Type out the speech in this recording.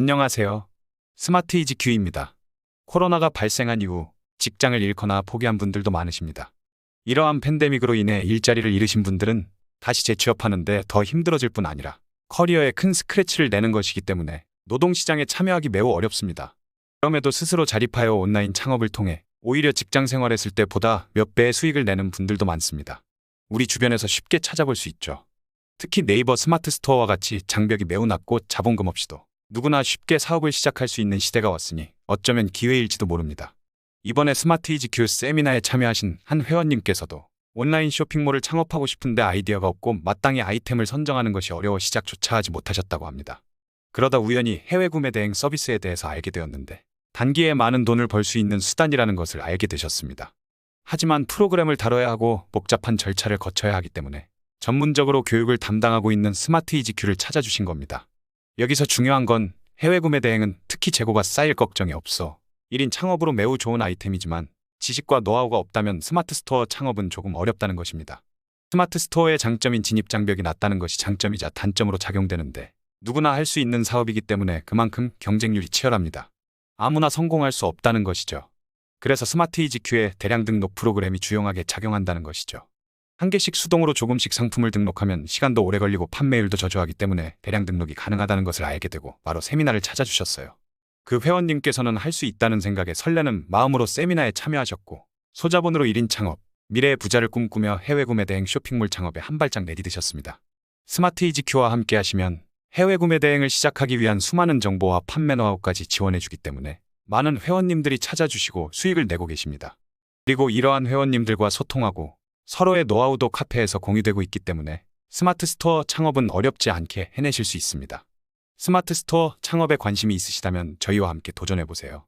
안녕하세요. 스마트 이지 큐입니다. 코로나가 발생한 이후 직장을 잃거나 포기한 분들도 많으십니다. 이러한 팬데믹으로 인해 일자리를 잃으신 분들은 다시 재취업하는데 더 힘들어질 뿐 아니라 커리어에 큰 스크래치를 내는 것이기 때문에 노동시장에 참여하기 매우 어렵습니다. 그럼에도 스스로 자립하여 온라인 창업을 통해 오히려 직장 생활했을 때보다 몇 배의 수익을 내는 분들도 많습니다. 우리 주변에서 쉽게 찾아볼 수 있죠. 특히 네이버 스마트 스토어와 같이 장벽이 매우 낮고 자본금 없이도 누구나 쉽게 사업을 시작할 수 있는 시대가 왔으니 어쩌면 기회일지도 모릅니다. 이번에 스마트 이지큐 세미나에 참여하신 한 회원님께서도 온라인 쇼핑몰을 창업하고 싶은데 아이디어가 없고 마땅히 아이템을 선정하는 것이 어려워 시작조차 하지 못하셨다고 합니다. 그러다 우연히 해외 구매 대행 서비스에 대해서 알게 되었는데 단기에 많은 돈을 벌 수 있는 수단이라는 것을 알게 되셨습니다. 하지만 프로그램을 다뤄야 하고 복잡한 절차를 거쳐야 하기 때문에 전문적으로 교육을 담당하고 있는 스마트 이지큐를 찾아주신 겁니다. 여기서 중요한 건 해외 구매 대행은 특히 재고가 쌓일 걱정이 없어 1인 창업으로 매우 좋은 아이템이지만 지식과 노하우가 없다면 스마트 스토어 창업은 조금 어렵다는 것입니다. 스마트 스토어의 장점인 진입 장벽이 낮다는 것이 장점이자 단점으로 작용되는데 누구나 할 수 있는 사업이기 때문에 그만큼 경쟁률이 치열합니다. 아무나 성공할 수 없다는 것이죠. 그래서 스마트 이지큐의 대량 등록 프로그램이 주용하게 작용한다는 것이죠. 한 개씩 수동으로 조금씩 상품을 등록하면 시간도 오래 걸리고 판매율도 저조하기 때문에 대량 등록이 가능하다는 것을 알게 되고 바로 세미나를 찾아주셨어요. 그 회원님께서는 할 수 있다는 생각에 설레는 마음으로 세미나에 참여하셨고 소자본으로 1인 창업, 미래의 부자를 꿈꾸며 해외 구매 대행 쇼핑몰 창업에 한 발짝 내디드셨습니다. 스마트 이지큐와 함께 하시면 해외 구매 대행을 시작하기 위한 수많은 정보와 판매 노하우까지 지원해주기 때문에 많은 회원님들이 찾아주시고 수익을 내고 계십니다. 그리고 이러한 회원님들과 소통하고 서로의 노하우도 카페에서 공유되고 있기 때문에 스마트 스토어 창업은 어렵지 않게 해내실 수 있습니다. 스마트 스토어 창업에 관심이 있으시다면 저희와 함께 도전해보세요.